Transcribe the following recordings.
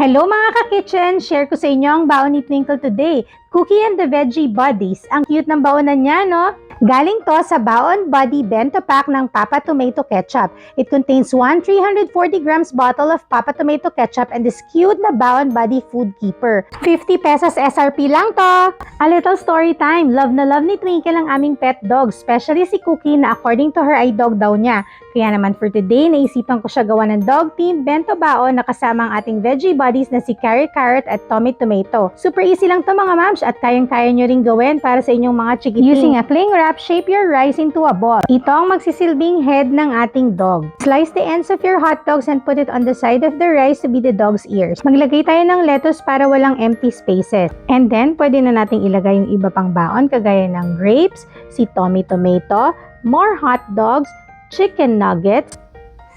Hello mga ka-kitchen! Share ko sa inyo ang baon ni Twinkle today. Cookie and the Veggie Buddies. Ang cute ng baonan niya, no? Galing to sa Baon Buddy Bento Pack ng Papa Tomato Ketchup. It contains one 340 grams bottle of Papa Tomato Ketchup and this cute na Baon Buddy Food Keeper. 50 pesos SRP lang to! A little story time. Love na love ni Twinkle ang aming pet dog, especially si Cookie na according to her ay dog daw niya. Kaya naman for today, naisipan ko siya gawa ng dog team bento baon na kasama ang ating veggie buddies na si Carrie Carrot at Tommy Tomato. Super easy lang to mga mams at kayang-kaya nyo rin gawin para sa inyong mga chikiting. Using a cling wrap, shape your rice into a ball. Ito ang magsisilbing head ng ating dog. Slice the ends of your hot dogs and put it on the side of the rice to be the dog's ears. Maglagay tayo ng lettuce para walang empty spaces. And then, pwede na nating ilagay yung iba pang baon kagaya ng grapes, si Tommy Tomato, more hot dogs, chicken nuggets,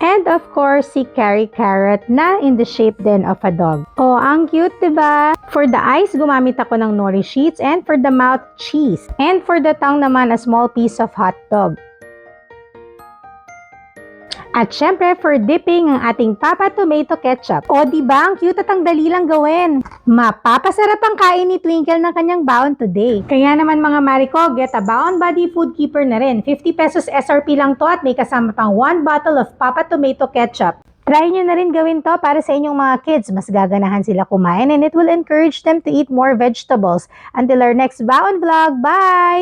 and of course, si Carrie Carrot na in the shape din of a dog. Oh, ang cute, ba? For the eyes, gumamit ako ng nori sheets and for the mouth, cheese. And for the tongue naman, a small piece of hot dog. At syempre, for dipping, ang ating Papa Tomato Ketchup. O, ba? Ang cute at ang dali lang gawin. Mapapasarap ang kain ni Twinkle ng kanyang baon today. Kaya naman mga Mariko, get a Baon Buddy Food Keeper na rin. 50 pesos SRP lang to at may kasama pang 1 bottle of Papa Tomato Ketchup. Try nyo na rin gawin to para sa inyong mga kids. Mas gaganahan sila kumain and it will encourage them to eat more vegetables. Until our next Baon vlog, bye!